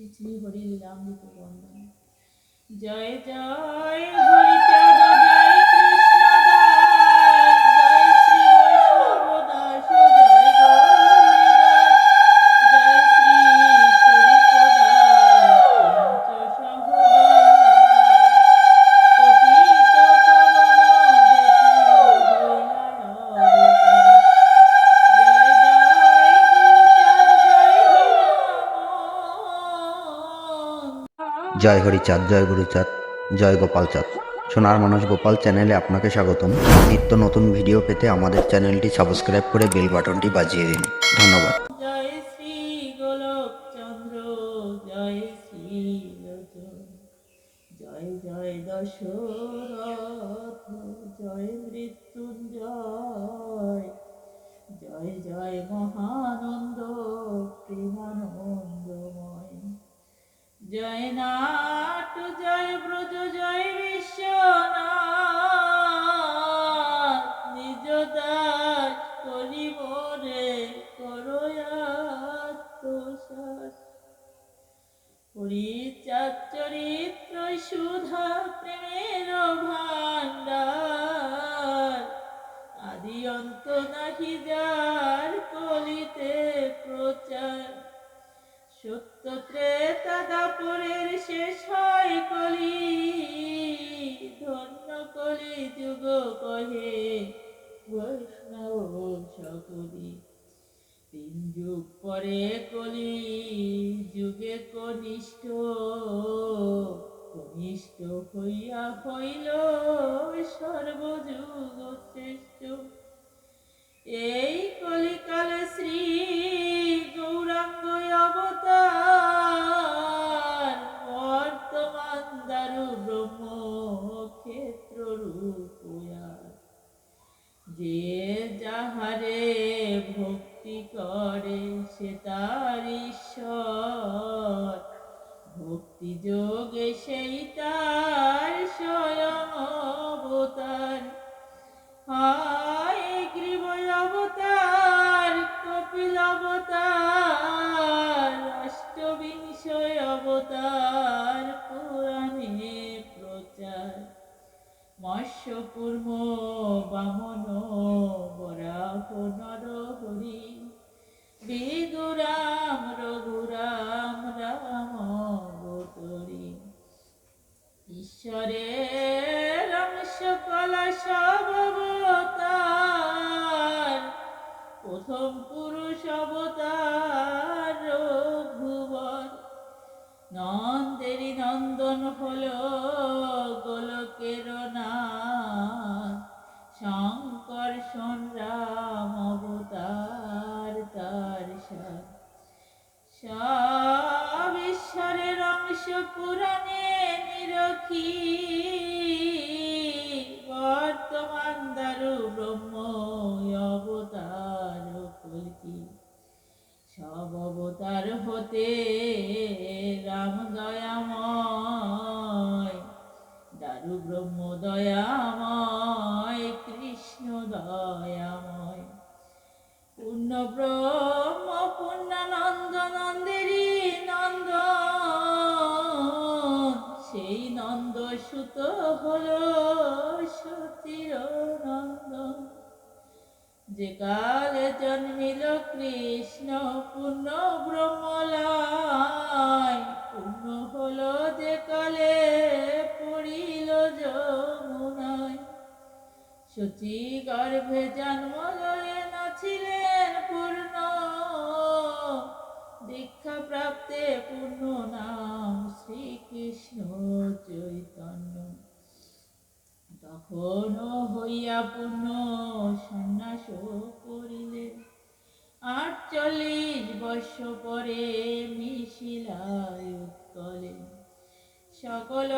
শ্রী শ্রী হরি লীলামৃত বন্দন জয় জয় হরিচাঁদ জয় হরিচাঁদ জয় গুরুচাঁদ জয় গোপালচাঁদ সোনার মানুষ গোপাল চ্যানেলে আপনাকে স্বাগতম। নিত্য নতুন ভিডিও পেতে আমাদের চ্যানেলটি সাবস্ক্রাইব করে বেল বাটনটি বাজিয়ে দিন। ধন্যবাদ। জয় শ্রী জয় শ্রী জয় জয় জয় মৃত্যুঞ্জয়, জয় জয় মহানন্দ প্রেমানন্দময় জয় নাট জয় ব্রজ জয় বিশ্বনাথ। ধন্য কলি যুগ কহে, বৈষ্ণব সকলি তিন যুগ পরে কলি, যুগে কনিষ্ঠ কনিষ্ঠ হইয়া হইল সর্বযুগ শ্রেষ্ঠ এই কলিকালে শ্রী গৌরাঙ্গ অবতার ঈশ্বরের অংশ কলা সব অবতার প্রথম পুরুষ অবতার রঘুবর। নন্দেরই নন্দন হল গোলকের নাম শঙ্কর রাম অবতার তার সাথ। সব ঈশ্বরের অংশ পুরাণে সব অবতার হতে রাম দয়াময় দারু ব্রহ্ম দয়াময় কৃষ্ণ দয়াময়। পূর্ণ সুত হল সতীর যে কালে জন্মিল কৃষ্ণ পূর্ণ ব্রহ্মলয় পূর্ণ হল যে কালে পড়িল যমুনায় সচি গর্ভে জন্ম লয়ে নাছিলেন পূর্ণ। দীক্ষা প্রাপ্তে পূর্ণ নাম শ্রীকৃষ্ণ চৈতন্য তখন হইয়া পূর্ণ সন্ন্যাস করিলেন আটচল্লিশ বর্ষ পরে মিশিলায় সকল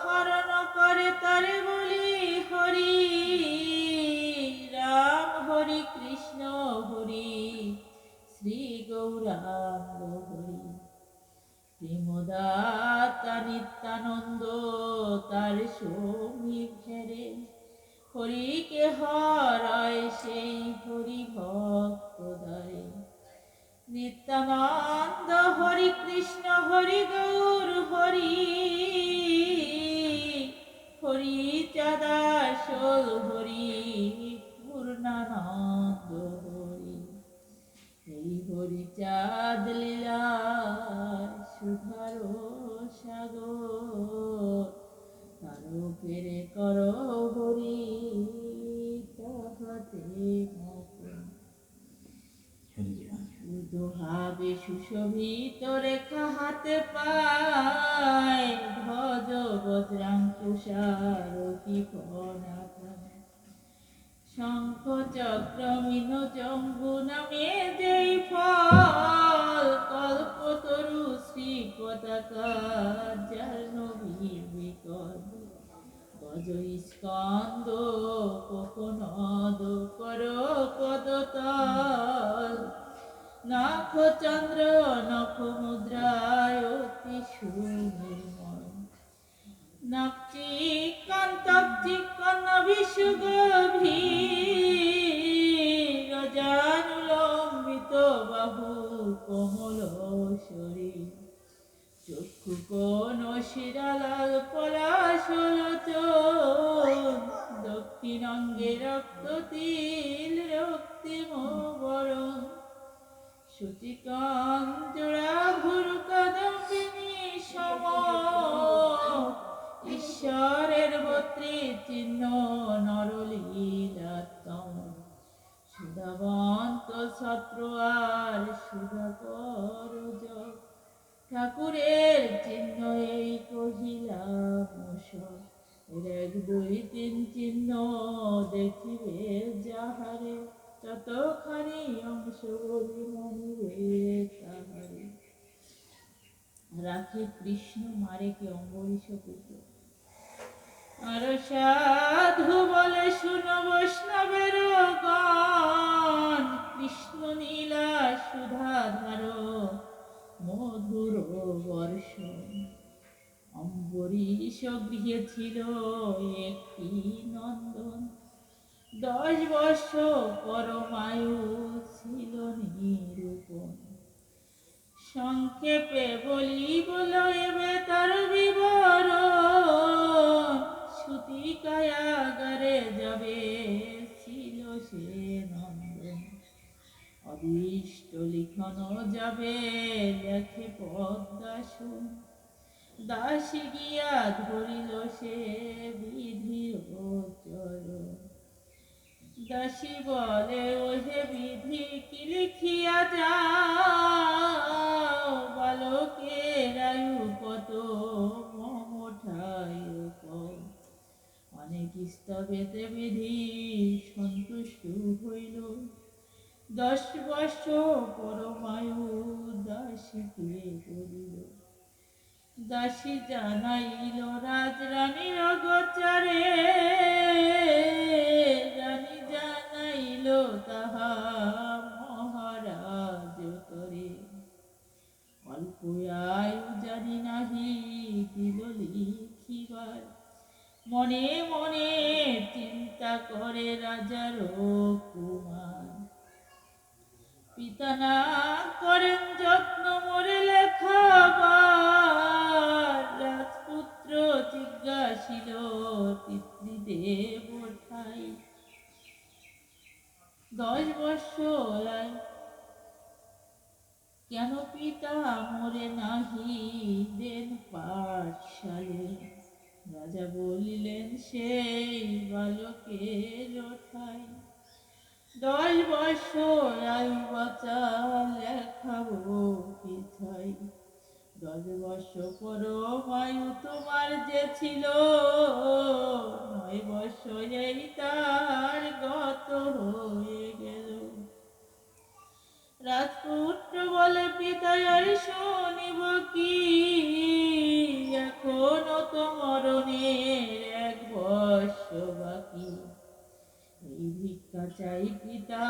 হরণ করে তারে বলি, হরি রাম, হরি কৃষ্ণ, হরি শ্রী গৌরাঙ্গ, হরি প্রেমদাতা নিত্যানন্দ তার সৌমি ঘেরে হরিকে হরায় সেই হরি ভক্ত নিত্যানন্দ হরি কৃষ্ণ হরি গৌর হরি হরি চাদাসল হরি, পূর্ণানন্দ হরি চাঁদ লীলা সুধার সাগর। তারো পেরে কর হরি, তাহাতে দুহাবে সুশোভিত রেখা হাতে পায়। ভজ বজ্রাং তুষারতি শঙ্খ চক্র মিন জম্বু নামে যেই ফল, কল্পতরু শ্রী পতাকা যার নবী বিকল গজ স্কন্দ, কোকনদ কর পদতল নখ চন্দ্র নখ মুদ্রায় এক দুই তিন চিহ্ন দেখিবে যাহারে ততখানি অংশ মনিবে তাহারে। রাখে কৃষ্ণ মারে কে অম্বরীশ আর সাধু বলে, শুনো বৈষ্ণবের গান, কৃষ্ণ নীলা সুধাধার অম্বরীশ গৃহে ছিল একটি নন্দন। দশ বর্ষ পরমায়ু ছিল নিরূপণ। সংক্ষেপে বলি, বলো এবে তার বিবরণ। সুতি কায়াগারে যাবে ছিল সে নন্দন। অদৃষ্ট লিখন যাবে, লেখে পদ্মাসন। দাসী গিয়া ধরিল সে বিধির চরণ দাসী বলে, ওহে বিধি, কি লিখিয়া যাও? বালকের আয়ু কত? মমঠায় অনেক স্তবেতে বিধি সন্তুষ্ট হইল। দশ বর্ষ পরমায়ু দাসীকে করিল দাসী জানাইল রাজরানীর গোচারে রানী জানাইল তাহা মহারাজ করে। অল্প আয়ু জানি নাহি দিল লিখিবার। মনে মনে চিন্তা করে রাজার কুমার পিতা না করেন যত্ন মরে লেখাবার জিজ্ঞাসিল পিতৃদেব ঠাই দশ বৎসর কেন পিতা মরে নাহি? দেন পাঠশালে রাজা বলিলেন, সেই বালকের ঠাই দশ বছর আয়ু বাঁচা লেখাবো পিছাই দশ বছর পর ছিল। নয় বছর তার গত হয়ে গেল। রাজপুত্র বলে পিতা আর শুনিব কি? এখনও তো মরণের এক বর্ষ বাকি। এই ভিক্ষা চাই পিতা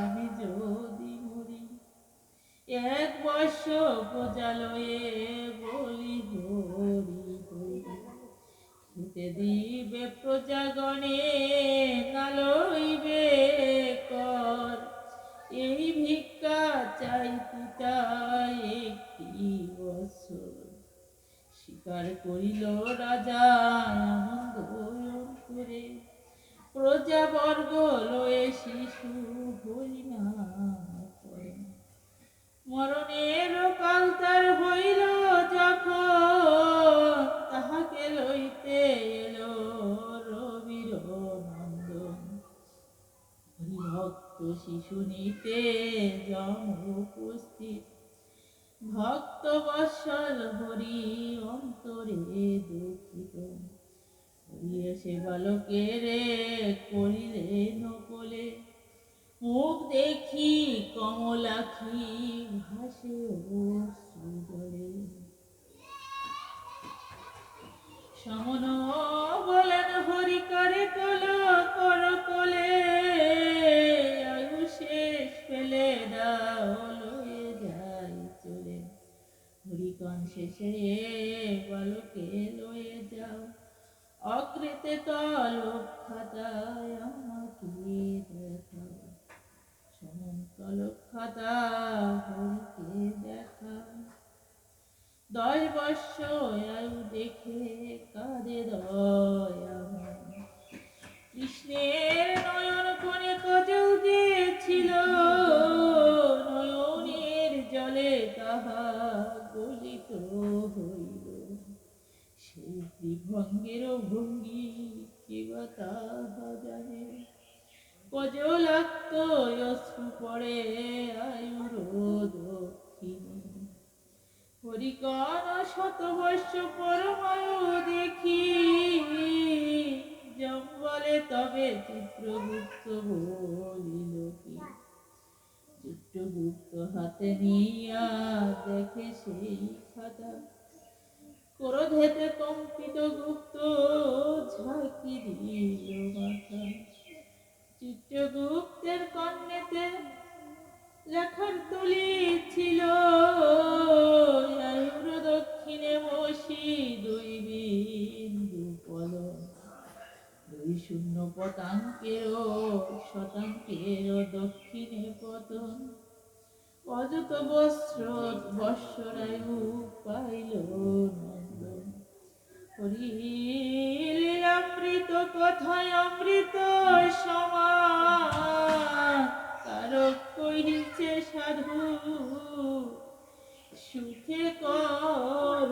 আমি যদি মরি, এক বর্ষ প্রজালয়ে বলি হরি। খেতে দিবে প্রজাগণে নালইবে কর। এই ভিক্ষা চাই পিতা একটি বৎসর স্বীকার করিল রাজা আনন্দ করে। প্রজাবর্গ লয়ে শিশু করে। মরণের কাল তার হইল এলো রবির নন্দন। হরিভক্ত শিশু নিতে যম উপস্থিত। ভক্ত বৎসল হরি অন্তরে দুঃখিত। সে বালকের করিলে নকলে। মুখ দেখি কমলাখি ভাসে ও সুদরে সমন বলেন, হরি করে কল কর শেষ ফেলে দাও, লয়ে যাই চলে। হরিকন শেষে বালকে লয়ে যাও। অকৃতে তল খাতায় আমাকে দেখাও। সমন্তল খাতা আয়ু দেখে কাঁদে দয়াময়। কৃষ্ণের নয়ন কোণে কজল দিয়েছিল, নয়নের জলে তাহা গলিত হইল। সেই ত্রিভঙ্গের ভঙ্গি কিবা তাহা জানে। কজলাক্ত অশ্রু পড়ে আয়ুর হরিকন শতবর্ষ পরমায়ু দেখি। জঙ্গলে তবে চিত্রগুপ্ত বলিল কি চিত্রগুপ্ত হাতে নিয়া দেখে সেই খাতা। ক্রোধেতে কম্পিত গুপ্ত ঝাঁকি দিল মাথা। চিত্রগুপ্তের কন্যাতে লেখার তুলি ছিল দক্ষিণে বসি দুই বিন্দু পল দুই শূন্য পতাঙ্কের শতাঙ্কের দক্ষিণে পতন। অযত বস্ত্র বৎসরায়ু পাইল নন্দন। হরিলীলামৃত কথায় অমৃত সমান তারক কহিছে সাধু সুখে কর